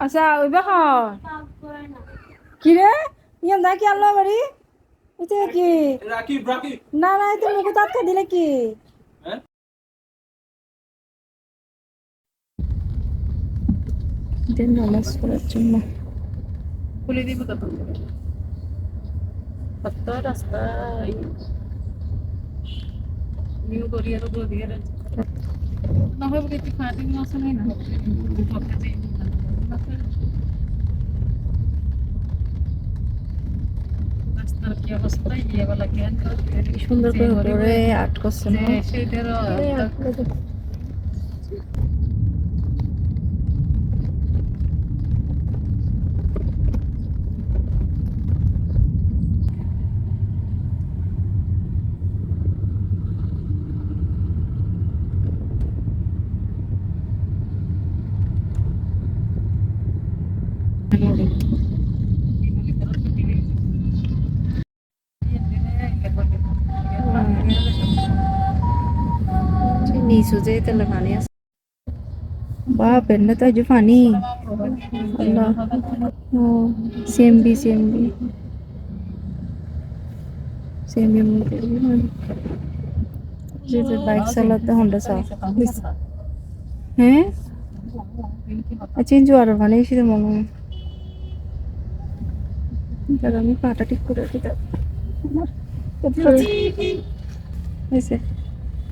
আচ্ছা ওইবা হয় কি রে ইয়ান দা কি আল্লাহ বাড়ি এটা কি? না না এটা মুখ তাৎকা দিলে কি? দেন নামাজ পড়ার জন্য। খুলে দিব তখন কত রাস্তা নিউ কোরিয়ার উপর দিয়ে না হয় বলে তুই খাটি না রাস্তার সুন্দর করে আট করছে না। নিচু যে তেলে পানি আছে বাপ এনে তো যে পানি আল্লাহ ও সিএমবি সিএমবি সিএমবি যে যে বাইক চালাতে হন্ডা চা হ্যাঁ চেঞ্জ আর মানে সেটা মনে হয় দাদা আমি পাটা ঠিক করে দিতাম হয়েছে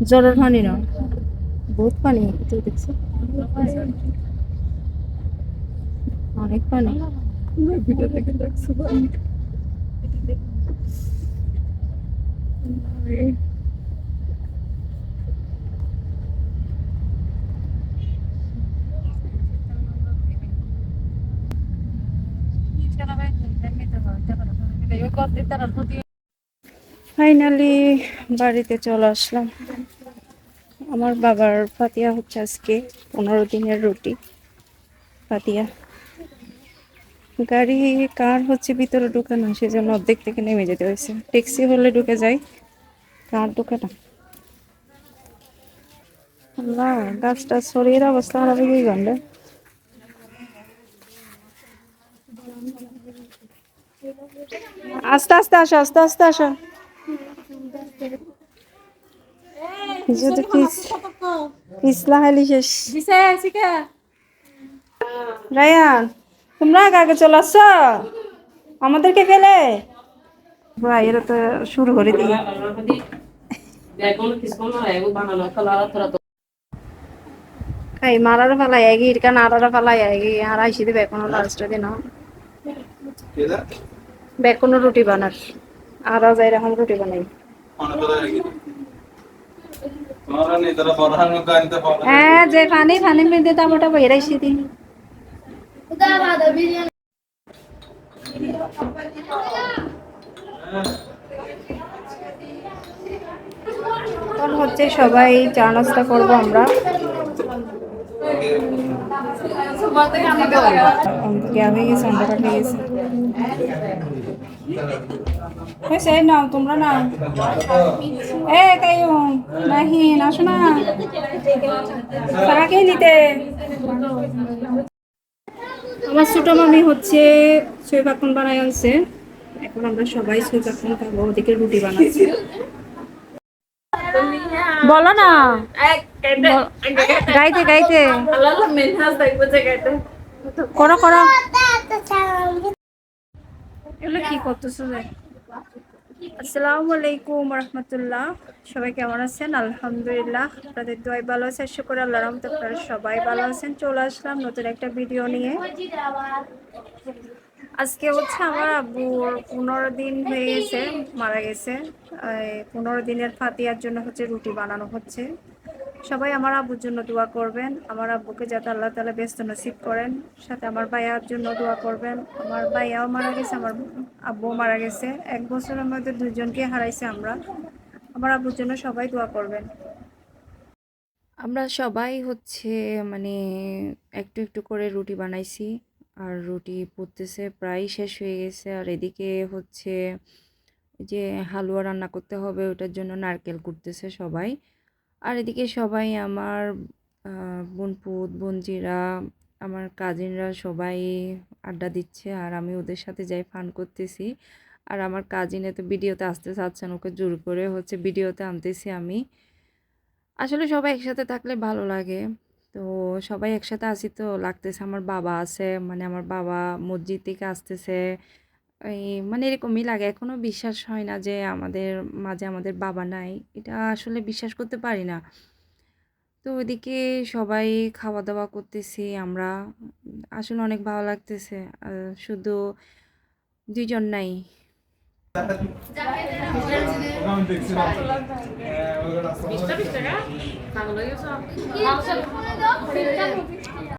জ্বরের পানি না বহুত পানি তো দেখছ অনেক পানি থেকে পানি ফাইনালি বাড়িতে চলে আসলাম। আমার বাবার ফাতিয়া হচ্ছে আজকে পনেরো দিনের রুটি ফাতিয়া গাড়ি, কার হচ্ছে ভিতরে ঢুকে না সেজন্য অর্ধেক থেকে নেমে যেতে হয়েছে। ট্যাক্সি হলে ঢুকে যাই। কার ঢুকে না গাছটা শরীর অবস্থা খারাপ হয়ে গেল আস্তে আস্তে আসো, আস্তে আস্তে আসো। পিছলা হালি শেষ। রায়ান তোমরা আগে আগে চলে আসছ? আমাদেরকে ফেলে। ভাই এরা তো শুরু করে দিই। খাই মারার ফেলাই এগি ইরকা নারার ফেলাই এগি আর আইসি দিবে কোনো লাস্ট দিন। কেদা বেকোনো রুটি বানার। আর যাই এরকম রুটি বানাই হ্যাঁ যে পানি পানি মেয়েদের দামটা বেরাইছি দিন। এখন হচ্ছে সবাই চা নাস্তা করব আমরা। গেছে অন্ধকার গেছে। হয়েছে নাও, তোমরা নাও। এ কাইম নাহি আসো না। নিতে। আমার ছোট মামি হচ্ছে সই পাকুন বানাই আনছে। এখন আমরা সবাই পাকুন খাব, ওদিকে রুটি বানাচ্ছি। বলো না। গাইতে গাইতে। করো করো। এগুলো কি করতেছো? আসসালামু আলাইকুম রহমতুল্লাহ। সবাই কেমন আছেন? আলহামদুলিল্লাহ, আপনাদের দোয়াই ভালো আছে। শুক্র আল্লাহ রহমত আপনারা সবাই ভালো আছেন। চলে আসলাম নতুন একটা ভিডিও নিয়ে। আজকে হচ্ছে আমার আব্বুর পনেরো দিন হয়ে গেছে, মারা গেছে। পনেরো দিনের ফাতিয়ার জন্য হচ্ছে রুটি বানানো হচ্ছে। সবাই আমার আব্বুর জন্য দোয়া করবেন। আমার আব্বুকে যাতে আল্লাহ তালা ব্যস্ত নসিব করেন, সাথে আমার ভাইয়ার জন্য দোয়া করবেন। আমার ভাইয়াও মারা গেছে, আমার আব্বুও মারা গেছে। এক বছরের মধ্যে দুজনকে হারাইছে আমরা। আমার আব্বুর জন্য সবাই দোয়া করবেন। আমরা সবাই হচ্ছে মানে একটু একটু করে রুটি বানাইছি। আর রুটি পুড়তেছে প্রায় শেষ হয়ে গেছে। আর এদিকে হচ্ছে যে হালুয়া রান্না করতে হবে, ওটার জন্য নারকেল কুটতেছে সবাই। আর এদিকে সবাই আমার বোনপুত বোনজিরা, আমার কাজিনরা সবাই আড্ডা দিচ্ছে আর আমি ওদের সাথে যাই ফান করতেছি। আর আমার কাজিনে তো ভিডিওতে আসতে চাচ্ছেন, ওকে জোর করে হচ্ছে ভিডিওতে আনতেছি আমি। আসলে সবাই একসাথে থাকলে ভালো লাগে। তো সবাই একসাথে আসি তো, লাগতেছে আমার বাবা আছে মানে আমার বাবা মসজিদ থেকে আসতেছে। এই মানে এরকমই লাগে এখনও বিশ্বাস হয় না যে আমাদের মাঝে আমাদের বাবা নাই। এটা আসলে বিশ্বাস করতে পারি না। তো ওইদিকে সবাই খাওয়া দাওয়া করতেছি আমরা আসলে অনেক ভালো লাগতেছে। আর শুধু দুইজন নাই। টাকা